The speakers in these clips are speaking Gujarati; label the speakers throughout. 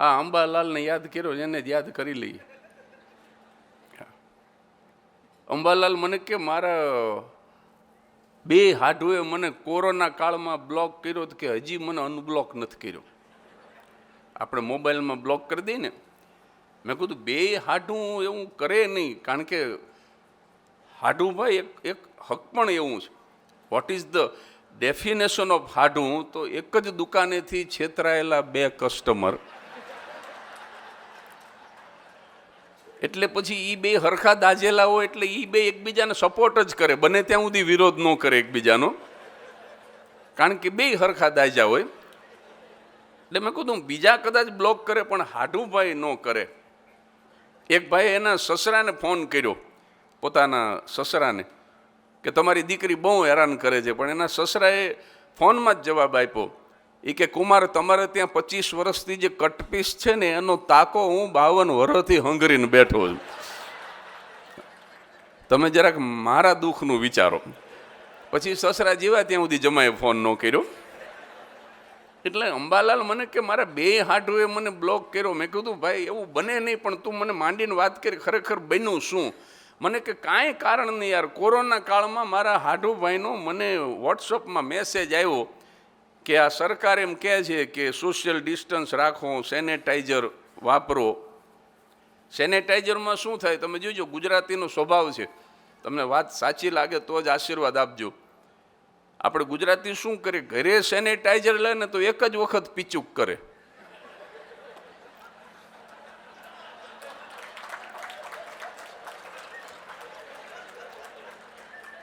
Speaker 1: આ અંબાલાલને યાદ કર્યો એને જ યાદ કરી લઈએ. અંબાલાલ મને કે, મારા બે હાડુએ મને કોરોના કાળમાં બ્લોક કર્યો કે હજી મને અનબ્લોક નથી કર્યો. આપણે મોબાઈલમાં બ્લોક કરી દઈએ ને, મેં કીધું, બે હાડું એવું કરે નહીં, કારણ કે હાડું ભાઈ એક એક હક પણ એવું છે. What is the definition of હાડું? તો એક જ દુકાનેથી છેતરાયેલા બે કસ્ટમર એટલે પછી એ બે હરખા દાજેલા હોય એટલે એ બે એકબીજાને સપોર્ટ જ કરે. બને ત્યાં સુધી વિરોધ ન કરે એકબીજાનો. કારણ કે બે હરખા દાજા હોય. એટલે મેં કીધું, બીજા કદાચ બ્લોક કરે પણ હાઢુભાઈ ન કરે. એક ભાઈ એના સસરાને ફોન કર્યો, પોતાના સસરાને, કે તમારી દીકરી બહુ હેરાન કરે છે. પણ એના સસરાએ ફોનમાં જ જવાબ આપ્યો એ કે, કુમાર, તમારે ત્યાં પચીસ વર્ષથી જે કટપીસ છે ને, એનો તાકો હું બાવન વર્ષથી હંગરીને બેઠો છું. તમે જરાક મારા દુઃખનું વિચારો. પછી સસરા જેવા ત્યાં સુધી જમાએ ફોન ન કર્યો. એટલે અંબાલાલ મને કે, મારા બે હાડુએ મને બ્લોક કર્યો. મેં કીધું, ભાઈ, એવું બને નહીં, પણ તું મને માંડીને વાત કરી, ખરેખર બન્યું શું? મને કે, કાંઈ કારણ નહીં યાર, કોરોના કાળમાં મારા હાડુભાઈનો મને વોટ્સઅપમાં મેસેજ આવ્યો. કે આ સરકાર એમ કહે છે કે સોશિયલ ડિસ્ટન્સ રાખો સેનેટાઈઝર વાપરો. સેનેટાઈઝરમાં શું થાય? તમે જોજો, ગુજરાતીનો સ્વભાવ છે. તમને વાત સાચી લાગે તો જ આશીર્વાદ આપજો. આપણે ગુજરાતી શું કરે ઘરે સેનેટાઈઝર લે ને તો એક જ વખત પીચુક કરે.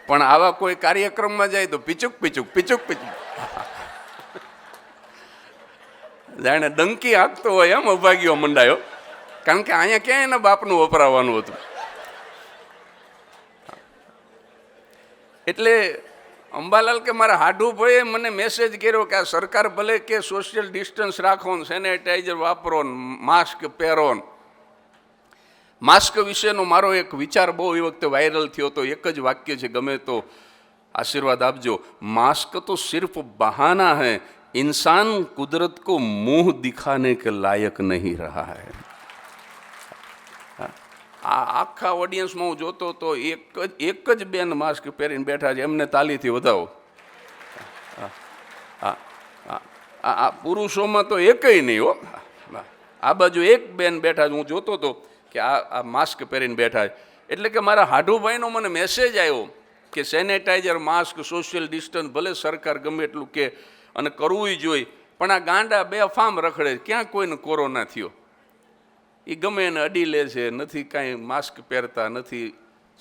Speaker 1: પણ આવા કોઈ કાર્યક્રમમાં જાય તો પીચુક પીચુક પીચુક પીચુક. જાણે ડંકી હાંકતો હોય એમ અભાગ્યો મંડાયો. કારણ કે અહીંયા ક્યાં એના બાપનું વપરાવાનું હતું. એટલે અંબાલાલ કે મારા હાડુભાઈએ મને મેસેજ કર્યો કે આ સરકાર ભલે કે સોશિયલ ડિસ્ટન્સ રાખો ને સેનેટાઈઝર વાપરો ને માસ્ક પહેરો ને માસ્ક વિશેનો મારો એક વિચાર બહુ એ વખતે વાયરલ થયો તો એક જ વાક્ય છે, ગમે તો આશીર્વાદ આપજો. માસ્ક તો સિર્ફ બહાના હૈ इंसान कुदरत को मुंह दिखाने के लायक नहीं रहा है આ આખા ઓડિયન્સમાં હું જોતો તો એક જ એક જ બેન માસ્ક પહેરીને બેઠા છે એમને તાલીથી વધાવો આ- આ- આ- આ આ પુરુષોમાં તો એકય નહીં હો આ બાજુ એક બેન બેઠા છે હું જોતો હતો કે આ આ માસ્ક પહેરીને બેઠા છે એટલે કે મારા હાડુભાઈનો મને મેસેજ આવ્યો કે સેનેટાઈઝર માસ્ક સોશિયલ ડિસ્ટન્સ ભલે સરકાર ગમે એટલું કે અને કરવું જોઈએ. પણ આ ગાંડા બે ફામ રખડે ક્યાં કોઈને કોરોના થયો? એ ગમે એને અડી લે છે, નથી કાંઈ માસ્ક પહેરતા, નથી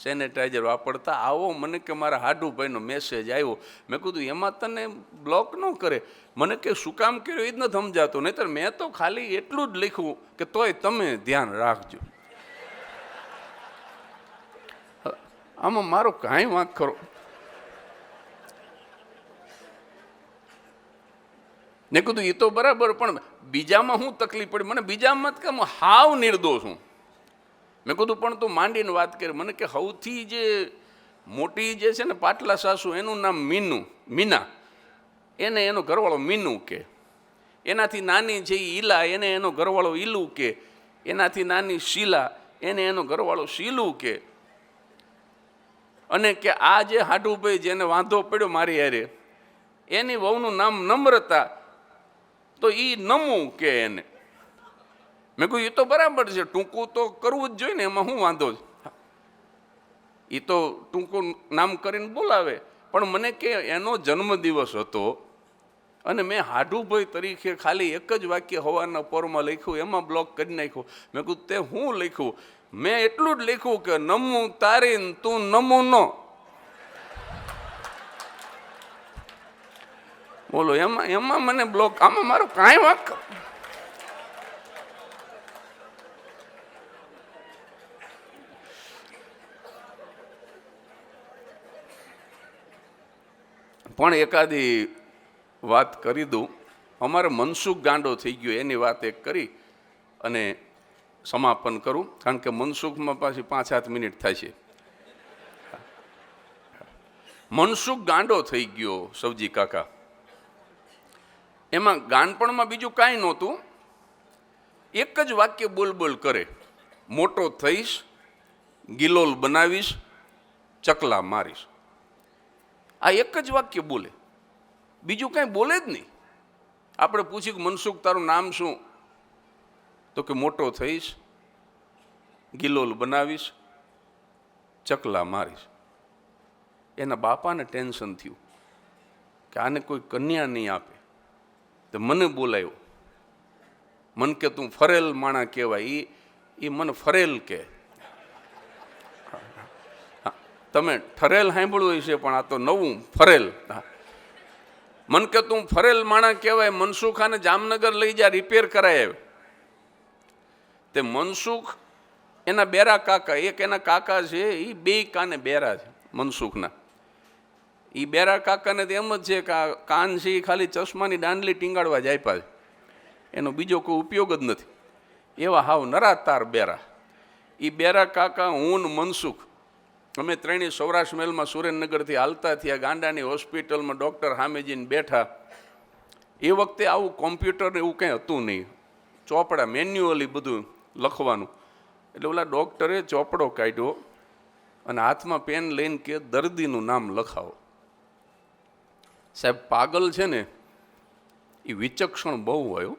Speaker 1: સેનેટાઈઝર વાપરતા. આવો મને કે મારા હાડુભાઈનો મેસેજ આવ્યો. મેં કીધું, એમાં તને બ્લોક ન કરે. મને કે, શું કામ કર્યું? એ જ નથી સમજાતું. નહીતર મેં તો ખાલી એટલું જ લખ્યું કે તોય તમે ધ્યાન રાખજો. આમાં મારો કાંઈ વાંક ખરો. ને કીધું એ તો બરાબર, પણ બીજામાં હું તકલીફ પડી? મને બીજામાં જ કે હું હાવ નિર્દોષ હું. મેં કીધું, પણ તું માંડીને વાત કરી. મને કે સૌથી જે મોટી જે છે ને પાટલા સાસુ, એનું નામ મીનુ, મીના. એને એનો ઘરવાળો મીનુ કે. એનાથી નાની એ ઈલા, એને એનો ઘરવાળો ઈલુ કે. એનાથી નાની શીલા, એને એનો ઘરવાળો શીલું કે. અને કે, આ જે હાડુભાઈ જેને વાંધો પડ્યો મારી હારે, એની વહુનું નામ નમ્રતા તો એ નમું કે એને. મેં કહ્યું એ તો બરાબર છે, ટૂંકું તો કરવું જ જોઈએ ને એમાં શું વાંધો છે? એ તો ટૂંકું નામ કરીને બોલાવે. પણ મને કે એનો જન્મદિવસ હતો અને મેં હાડુભાઈ તરીકે ખાલી એક જ વાક્ય હવાના પરમાં લખ્યું, એમાં બ્લોક કરી નાખ્યું. મેં કહ્યું, તે હું લખ્યું? મેં એટલું જ લખ્યું કે, નમું તારીન તું નમું બોલો, એમાં એમાં મને બ્લોક આમાં મારો કાંઈ વાંક પણ એકાદી વાત કરી દઉં. અમારે મનસુખ ગાંડો થઈ ગયો, એની વાત એક કરી અને સમાપન કરું, કારણ કે મનસુખમાં પાછી પાંચ સાત મિનિટ થાય છે. મનસુખ ગાંડો થઈ ગયો, સવજી કાકા. એમાં ગાનપણમાં બીજું કાંઈ નહોતું. એક જ વાક્ય બોલ બોલ કરે. મોટો થઈશ, ગિલોલ બનાવીશ, ચકલા મારીશ. આ એક જ વાક્ય બોલે. બીજું કાંઈ બોલે જ નહીં. આપણે પૂછ્યું કે મનસુખ, તારું નામ શું? તો કે મોટો થઈશ, ગિલોલ બનાવીશ, ચકલા મારીશ. એના બાપાને ટેન્શન થયું કે આને કોઈ કન્યા નહીં આપે. તો મને બોલાયો. મન કે તું ફરેલ માણા કહેવાય એ એ મને ફરેલ કે તમે ઠરેલ સાંભળ્યું હશે, પણ આ તો નવું, ફરેલ. મન કે તું ફરેલ માણા કહેવાય, મનસુખાને જામનગર લઈ જા રિપેર કરાય તે મનસુખ, એના બેરા કાકા, એક એના કાકા છે એ બે કાને બેરા છે, મનસુખના. એ બેરા કાકાને તો એમ જ છે કે આ કાન છે એ ખાલી ચશ્માની દાંડલી ટીંગાડવા જ આપ્યા છે. એનો બીજો કોઈ ઉપયોગ જ નથી. એવા હાવ નરાતાર બેરા. એ બેરા કાકા હું મનસુખ, અમે ત્રણેય સૌરાષ્ટ્ર મેલમાં સુરેન્દ્રનગરથી હાલતા થયા, ગાંડાની હોસ્પિટલમાં ડૉક્ટર હામેજીને બેઠા. એ વખતે આવું કોમ્પ્યુટર એવું કંઈ હતું નહીં. ચોપડા મેન્યુઅલી બધું લખવાનું. એટલે ઓલા ડૉક્ટરે ચોપડો કાઢ્યો અને હાથમાં પેન લઈને કે દર્દીનું નામ લખાવો. સાહેબ, પાગલ છે ને, એ વિચક્ષણ બહુ હોય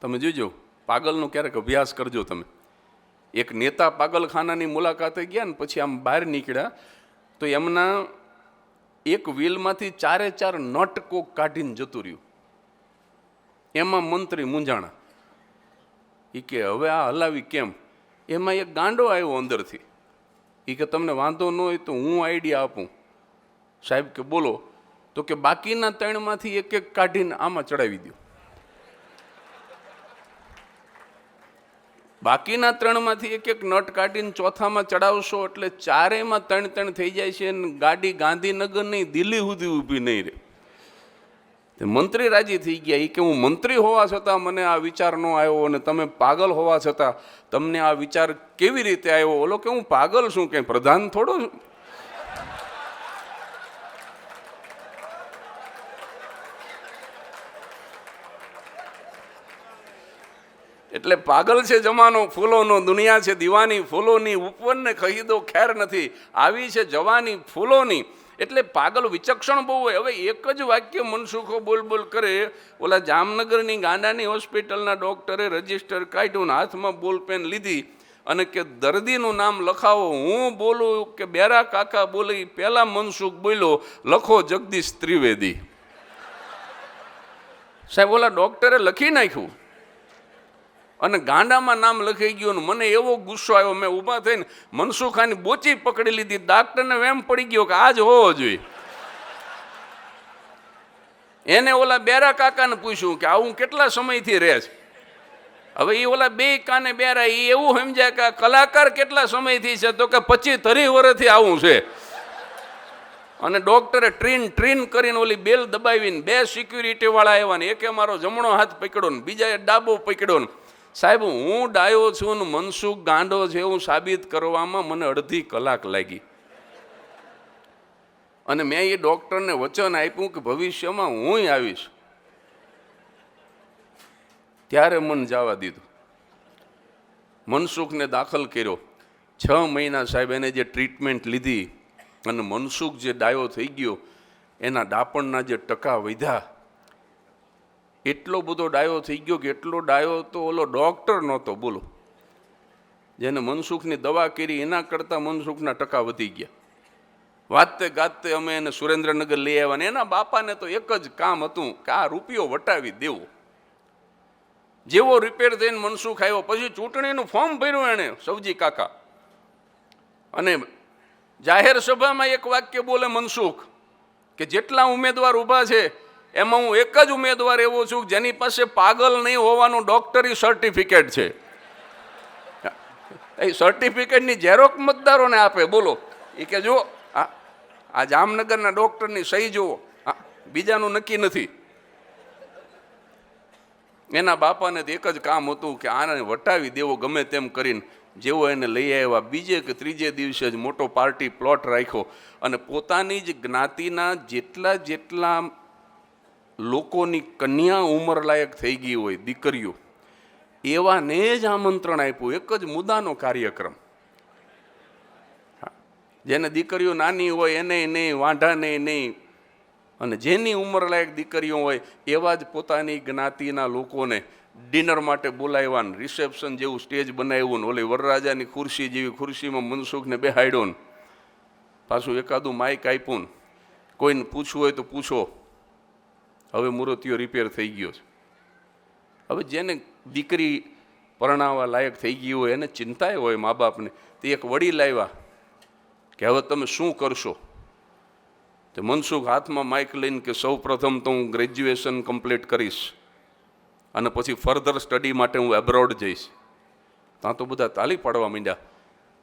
Speaker 1: તમે જોજો, પાગલનો ક્યારેક અભ્યાસ કરજો તમે. એક નેતા પાગલખાનાની મુલાકાતે ગયા ને, પછી આમ બહાર નીકળ્યા, તો એમના એક વ્હીલમાંથી ચારે ચાર નટ કોક કાઢીને જતું રહ્યું. એમાં મંત્રી મૂંઝાણા. એ કે, હવે આ હલાવી કેમ? એમાં એક ગાંડો આવ્યો અંદરથી. એ કે, તમને વાંધો ન હોય તો હું આઈડિયા આપું. સાહેબ કે, બોલો. તો કે બાકીના ત્રણમાંથી એક એક કાઢીને આમાં ચડાવી દો. બાકીના ત્રણમાંથી એક એક નટ કાઢીને ચોથામાં ચડાવશો એટલે ચારેયમાં ત્રણ ત્રણ થઈ જાય છે અને ગાડી ગાંધીનગર નહીં દિલ્હી સુધી ઊભી નહીં રહે. તે મંત્રી રાજી થઈ ગયા. એ કે હું મંત્રી હોવા છતાં મને આ વિચાર ન આવ્યો અને તમે પાગલ હોવા છતાં તમને આ વિચાર કેવી રીતે આવ્યો? ઓલો કે હું પાગલ છું કે પ્રધાન થોડો છું? એટલે પાગલ છે જમાનો, ફૂલોનો દુનિયા છે દીવાની, ફૂલોની ઉપવનને કહી દો, ખેર નથી. આવી છે જવાની ફૂલોની. એટલે પાગલ વિચક્ષણ બહુ હોય. હવે એક જ વાક્ય મનસુખો બોલ બોલ કરે. ઓલા જામનગરની ગાંડાની હોસ્પિટલના ડૉક્ટરે રજિસ્ટર કાઢ્યું હાથમાં બોલપેન લીધી અને કે, દર્દીનું નામ લખાવો. હું બોલું કે, બેરા કાકા બોલી. પહેલા મનસુખ બોલ્યો, લખો જગદીશ ત્રિવેદી. સાહેબ, ઓલા ડૉક્ટરે લખી નાખ્યું. અને ગાંડામાં નામ લખાઈ ગયું મને એવો ગુસ્સો આવ્યો. મેં ઊભા થઈને મનસુખાની બોચી પકડી લીધી. ડાક્ટરને વેમ પડી ગયો કે આજ હોવો જોઈએ. એને ઓલા બેરા કાકાને પૂછ્યું કે આવું કેટલા સમયથી રહે છે? હવે એ ઓલા બે કાને બેરા એ એવું સમજ્યા કે આ કલાકાર કેટલા સમયથી છે? તો કે પચીસ ત્રીસ વર્ષથી આવું છે. અને ડૉક્ટરે ટ્રીન ટ્રીન કરીને ઓલી બેલ દબાવીને બે સિક્યુરિટીવાળા આવ્યા ને. એકે મારો જમણો હાથ પકડ્યો ને, બીજાએ ડાબો પકડ્યો ને. સાહેબ, હું ડાયો છું ને મનસુખ ગાંડો છે એવું સાબિત કરવામાં મને અડધી કલાક લાગી. અને મેં એ ડૉક્ટરને વચન આપ્યું કે ભવિષ્યમાં હું આવીશ. ત્યારે મન જવા દીધું. મનસુખને દાખલ કર્યો. છ મહિના સાહેબ એને જે ટ્રીટમેન્ટ લીધી અને મનસુખ જે ડાયો થઈ ગયો, એના ડાપણના જે ટકા વધ્યા એટલો બધો ડાયો થઈ ગયો કે એટલો ડાયો તો ઓલો ડૉક્ટર નહોતો, બોલો. જેને મનસુખની દવા કરી, એના કરતાં મનસુખના ટકા વધી ગયા. વાતે ગાતે અમે એને સુરેન્દ્રનગર લઈ આવ્યા ને એના બાપાને તો એક જ કામ હતું કે આ રૂપિયો વટાવી દેવો. જેવો રિપેર થઈને મનસુખ આવ્યો, પછી ચૂંટણીનું ફોર્મ ભર્યું એણે સૌજી કાકા. અને જાહેર સભામાં એક વાક્ય બોલે મનસુખ કે જેટલા ઉમેદવાર ઊભા છે એમાં હું એક જ ઉમેદવાર એવો છું જેની પાસે પાગલ નહીં હોવાનું ડોક્ટરી સર્ટિફિકેટ છે. એ સર્ટિફિકેટની ઝેરોક મતદારોને આપે, બોલો. એ કે જુઓ, આ જામનગરના ડોક્ટરની સહી જુઓ. બીજાનું નક્કી નથી. એના બાપાને તો એક જ કામ હતું કે આને વટાવી દેવો ગમે તેમ કરીને જેવો એને લઈ આવ્યા. બીજે કે ત્રીજે દિવસે જ મોટો પાર્ટી પ્લોટ રાખ્યો. અને પોતાની જ જ્ઞાતિના જેટલા જેટલા લોકોની કન્યા ઉંમરલાયક થઈ ગઈ હોય દીકરીઓ, એવાને જ આમંત્રણ આપ્યું, એક જ મુદ્દાનો કાર્યક્રમ. જેને દીકરીઓ નાની હોય એને નહીં, વાંઢાને નહીં, અને જેની ઉંમરલાયક દીકરીઓ હોય એવા જ પોતાની જ્ઞાતિના લોકોને ડિનર માટે બોલાવ્યા રિસેપ્શન જેવું સ્ટેજ બનાવ્યું ને ઓલી વરરાજાની ખુરશી જેવી ખુરશીમાં મનસુખને બેહાડ્યો ને, પાછું એકાદું માઇક આપ્યું ને, કોઈને પૂછવું હોય તો પૂછો હવે મૂર્તિઓ રિપેર થઈ ગયો છે. હવે જેને દીકરી પરણાવવા લાયક થઈ ગઈ હોય, એને ચિંતાય હોય મા બાપને તે એક વડીલ આવ્યા કે હવે તમે શું કરશો? તે મનસુખ હાથમાં માઇક લઈને કે સૌ પ્રથમ તો હું ગ્રેજ્યુએશન કમ્પ્લીટ કરીશ અને પછી ફર્ધર સ્ટડી માટે હું એબ્રોડ જઈશ. ત્યાં તો બધા તાલી પાડવા માંડ્યા.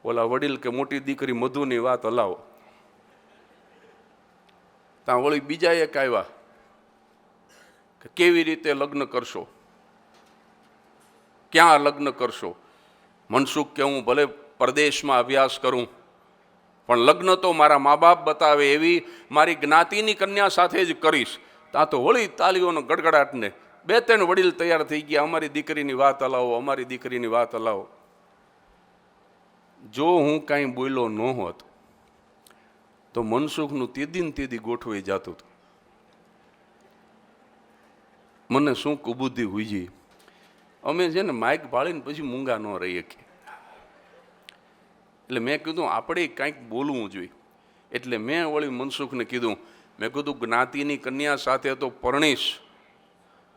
Speaker 1: ઓલા વડીલ કે, મોટી દીકરી મધુની વાત હલાવો. ત્યાં વળી બીજા એક આવ્યા કેવી રીતે લગ્ન કરશો? ક્યાં લગ્ન કરશો? મનસુખ કે હું ભલે પરદેશમાં અભ્યાસ કરું, પણ લગ્ન તો મારા મા બાપ બતાવે એવી મારી જ્ઞાતિની કન્યા સાથે જ કરીશ. ત્યાં તો વળી તાલીઓનો ગડગડાટને બે ત્રણ વડીલ તૈયાર થઈ ગયા, અમારી દીકરીની વાત હલાવો અમારી દીકરીની વાત હલાવો જો હું કાંઈ બોલ્યો ન હોત, તો મનસુખનું તેદી ને તેદી ગોઠવાઈ જતું હતું. મને શું કુબુદ્ધિ હુઈજી અમે છે ને માઇક ભાળીને પછી મૂંગા ન રહી શકીએ એટલે મેં કીધું, આપણે કાંઈક બોલવું જોઈએ. એટલે મેં વળી મનસુખને કીધું, મેં કીધું, જ્ઞાતિની કન્યા સાથે તો પરણીશ,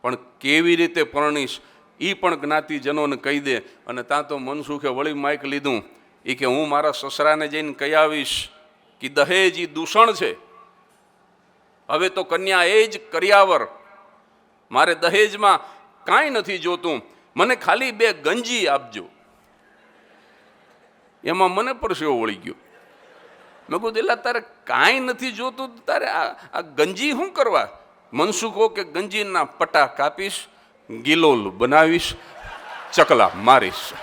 Speaker 1: પણ કેવી રીતે પરણીશ? એ પણ જ્ઞાતિજનોને કહી દે. અને ત્યાં તો મનસુખે વળી માઇક લીધું. એ કે, હું મારા સસરાને જઈને કહી આવીશ કે દહેજ એ દૂષણ છે. હવે તો કન્યા એ જ કર્યાવર મારે દહેજમાં કાંઈ નથી જોતું. મને ખાલી બે ગંજી આપજો. એમાં મને પરસેવો વળી ગયો. મેં કહું એટલે તારે કાંઈ નથી જોતું, તારે આ ગંજી શું કરવા? મનસુખો કે, ગંજીના પટા કાપીશ ગિલોલ બનાવીશ, ચકલા મારીશ.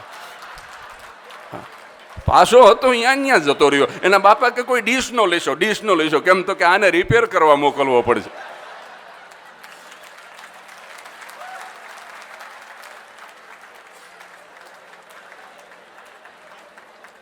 Speaker 1: પાછો હતો અહીંયા ત્યાં જતો રહ્યો. એના બાપા કે, કોઈ ડીશ નો લેશો, ડીશ નો લેશો. કેમ તો કે આને રિપેર કરવા મોકલવો પડશે.